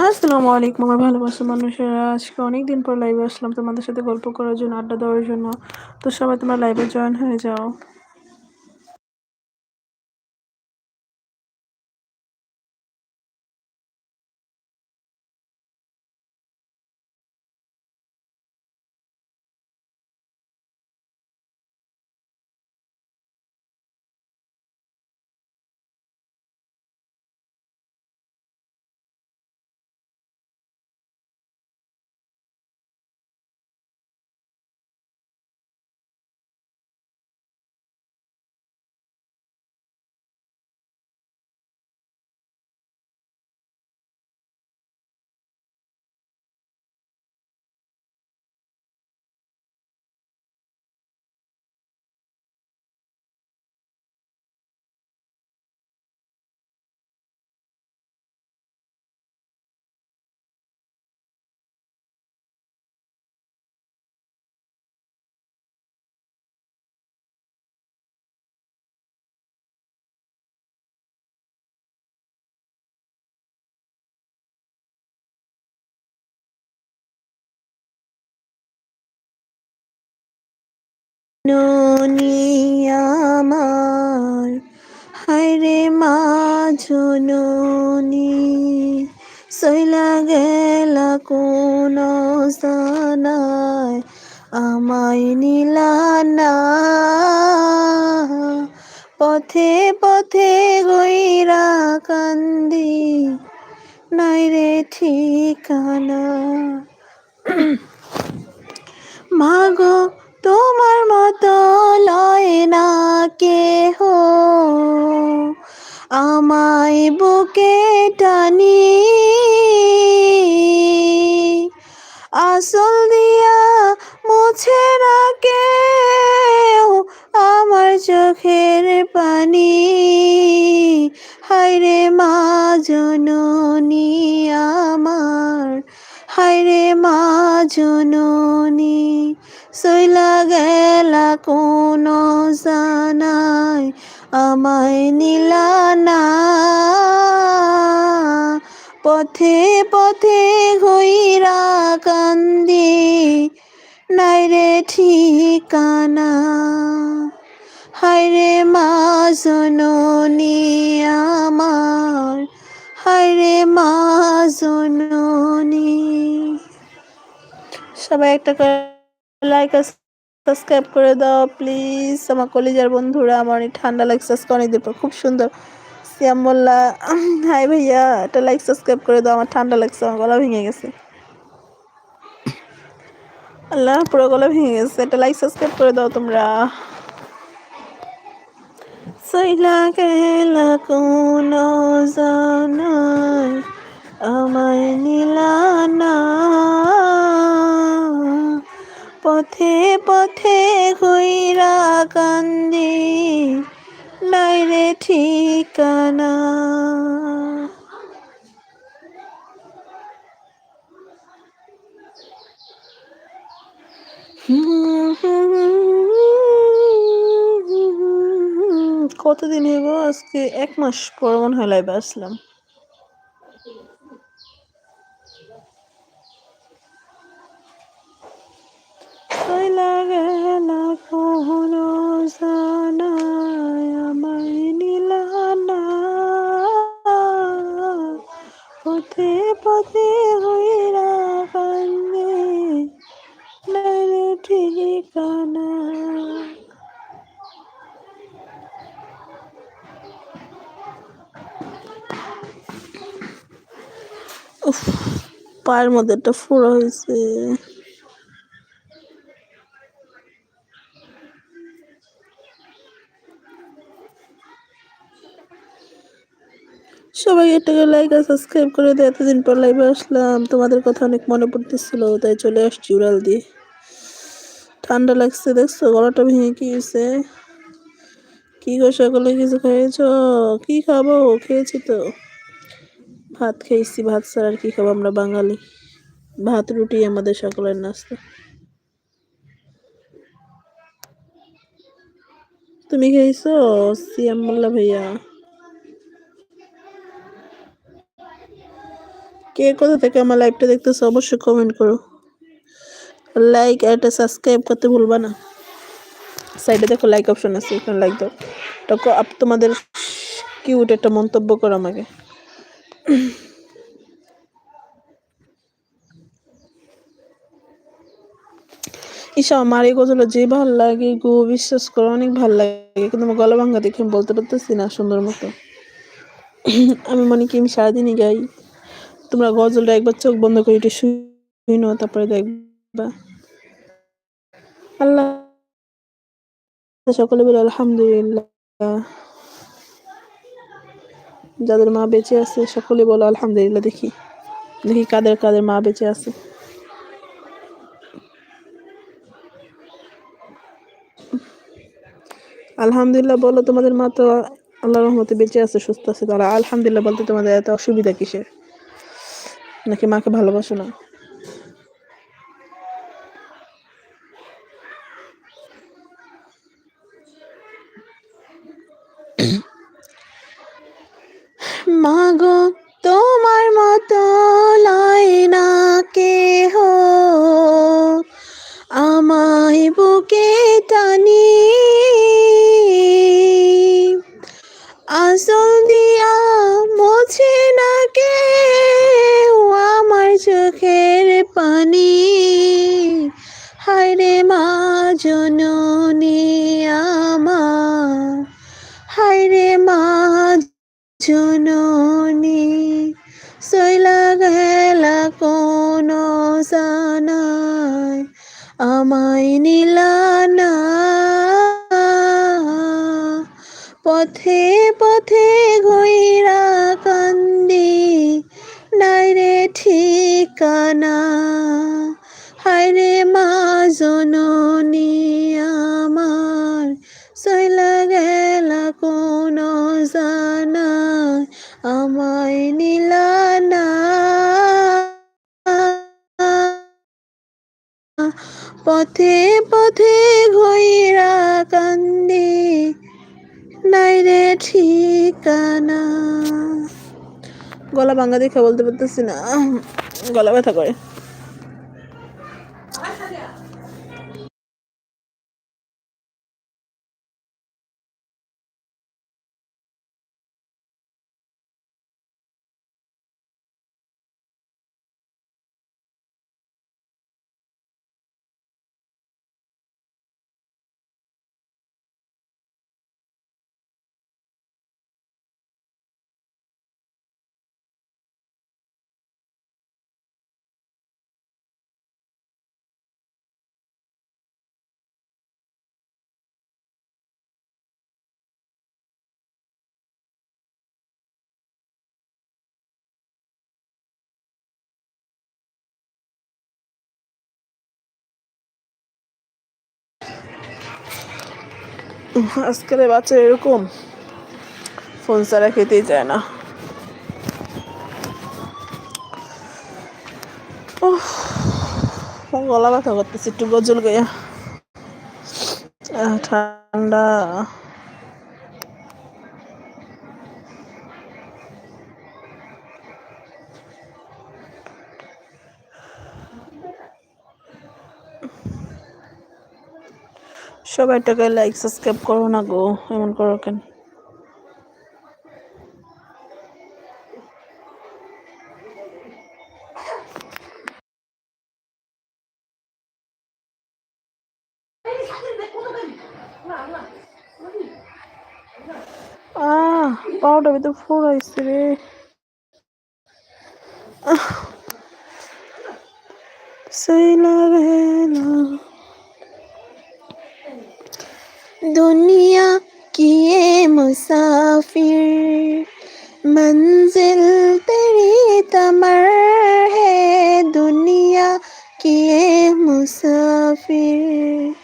আসসালামু আলাইকুম আমার ভালোবাসা মানুষেরা। আজকে অনেক দিন পর লাইভে আসলাম তোমাদের সাথে গল্প করার জন্য, আড্ডা দেওয়ার জন্য। তো সবাই তোমার লাইভে জয়েন হয়ে যাও। আমার। হায়রে মা জননী সইলা গেলা কোন জানায় আমায় নিলা না। পথে পথে গইরা কান্দি, নাই রে ঠিকানা। মাগো তোমার মতো লয় না কেহ। আমায় বুকে টানি। আসল দিয়া মুছে কেউ আমার চোখের পানি। হায়রে মা জননী আমার হায়রে মা জননী। সইলা গেলা কোন জানাই, আমায় নিলা না। পথে পথে ঘইরা কান্দি নাই রে ঠিকানা। হায়রে মা জননী আমার হায়রে মা জননী। সবাই একটা লাইক সাবস্ক্রাইব করে দাও প্লিজ আমার কলেজের বন্ধুরা, আমার অনেক ঠান্ডা লাগছে আজকে অনেকদিন পর, খুব সুন্দর। শ্যাম মোল্লা হাই ভাইয়া, একটা লাইক সাবস্ক্রাইব করে দাও, আমার ঠান্ডা লাগছে, আমার গলা ভেঙে গেছে। আল্লাহ, পুরো গলা ভেঙে গেছে, একটা লাইক সাবস্ক্রাইব করে দাও তোমরা। সইলা গেলা কোন জানায় কান্দি নাই রে ঠিকানা। কতদিন হইব? আজকে এক মাস পর মনে হয় লাইভে আসলাম সইলা গেলা কোন জানায় আমায় নিলা না পথে হইরা ঠিকানা উফ পায়ের মধ্যে একটা ফোড়া হয়েছে সবাই একটা লাইক আর সাবস্ক্রাইব করে দিয়ে এতদিন পর লাইভে আসলাম। তোমাদের কথা অনেক মনে পড়তেছিল, তাই চলে আসছি উড়াল দিয়ে। ঠান্ডা লাগছে, দেখছ? গলাটা ভেঙে কি হয়েছে? কি গো সকালে কিছু খেয়েছো কি খাব? খেয়েছি তো। ভাত খেয়েছি, ভাত ছাড়া আর কি খাব আমরা বাঙালি? ভাত, রুটি আমাদের সকলের নাস্তা। তুমি খেয়েছো? সিয়াম মোল্লা ভাইয়া। কে কোথা থেকে আমার লাইভটা দেখতেছো, অবশ্যই কমেন্ট করো। লাইক একটা সাবস্ক্রাইব করতে ভুলবা না। সাইডে দেখো লাইক অপশন আছে, এখানে লাইক দাও। তখন আপ- তোমাদের কিউট একটা মন্তব্য করো আমাকে। ঈশা, আমার এই গজল যে ভালো লাগে গো, বিশ্বাস করো, অনেক ভালো লাগে। কিন্তু আমার গলা ভাঙ্গা দেখে বলতে পারতেছি না সুন্দর মতো। আমি মনে কি আমি সারাদিনই গাই। তোমরা গজলটা একবার চোখ বন্ধ করে একটু শুনো তারপরে দেখবা। আল্লাহ সকলে বলে, আলহামদুলিল্লাহ। যাদের মা বেঁচে আছে, সকলে বলো, আলহামদুলিল্লাহ। দেখি দেখি কাদের কাদের মা বেঁচে আছে। আলহামদুলিল্লাহ বলো, তোমাদের মা তো আল্লাহ রহমতে বেঁচে আছে, সুস্থ আছে। তারা আলহামদুলিল্লাহ বলতে তোমাদের এত অসুবিধা কিসের? নাকি মাকে ভালোবাসো না? কোন জানায় আমায় নীলানা পথে পথে ঘইরা কান্দি নাইরে ঠিকানা। হায়রে মা জননী পথে পথে ঘইরা কান্দি, নাইরে ঠিকানা। গলা ভাঙা দেখে বলতে পারতেছি না। গলা ব্যথা করে। আজকাল বাচ্চা এরকম ফোন ছাড়া খেতেই চায় না। গলা ব্যথা করতেছে, একটু গজল গাইয়া। ঠান্ডা। সবাই টাকায় লাইক সাবস্ক্রাইব করো না গো, এমন করো কেন? আহ, পাউডার ভিতরে ফোর আইসে রে। সেই লাগে না। दुनिया किए मुसाफिर। मंजिल तेरी तमर है, दुनिया किए मुसाफिर।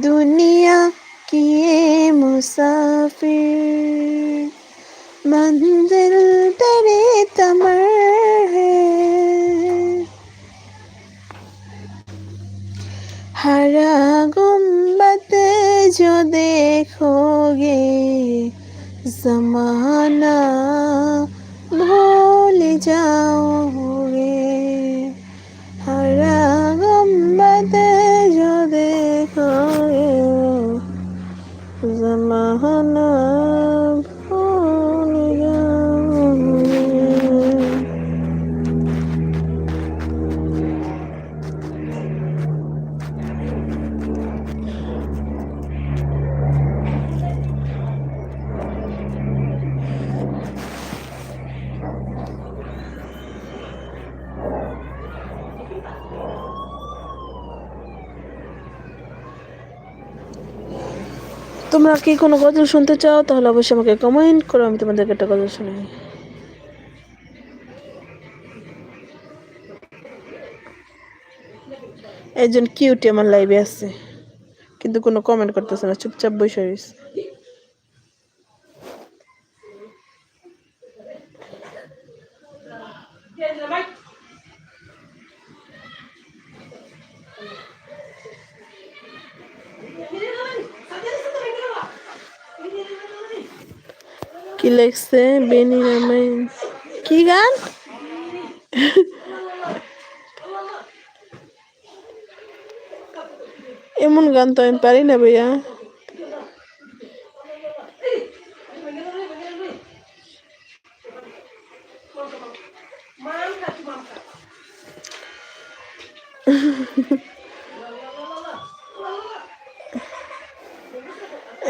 दुनिया किए मुसाफिर। मंजिल तेरी तमर है। हरा गुंबद जो देखोगे जमाना भूल जाओगे তোমরা কি কোনো গজল শুনতে চাও, তাহলে অবশ্যই আমাকে কমেন্ট করো, আমি তোমাদেরকে একটা গজল শুনাই। একজন কিউটি আমার লাইভে আছে, কিন্তু কোনো কমেন্ট করতেছে না, চুপচাপ বসে রয়েছে। কি লেখছে? বেনি রামাইন। কি গান? এমন গান তো আমি পারি না ভাইয়া।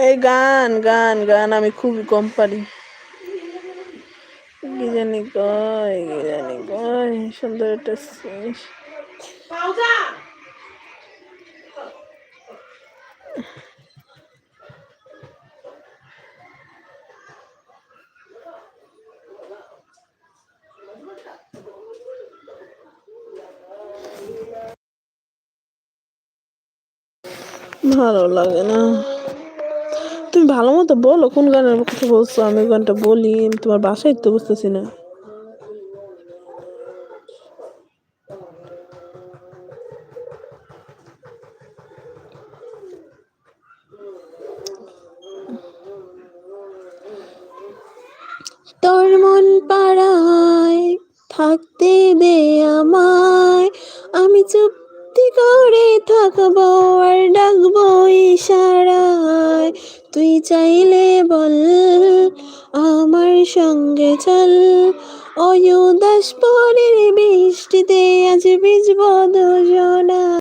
এই গান গান গান আমি খুবই কম পারি। কি জানি কয় সুন্দর একটা জিনিস ভালো লাগে না। তুমি ভালো মতো বলো, কোন গানের কথা বলছো? আমি গানটা বলি তোমার বাসায় তো বুঝতেছি না। পাড়ায় থাকতে দে আমায়। আমি চুক্তি করে থাকব আর ডাকবো ইশারায়। তুই চাইলে বল, আমার সঙ্গে চল। ওই উদাস পরের বৃষ্টিতে আজ বীজ দুজনা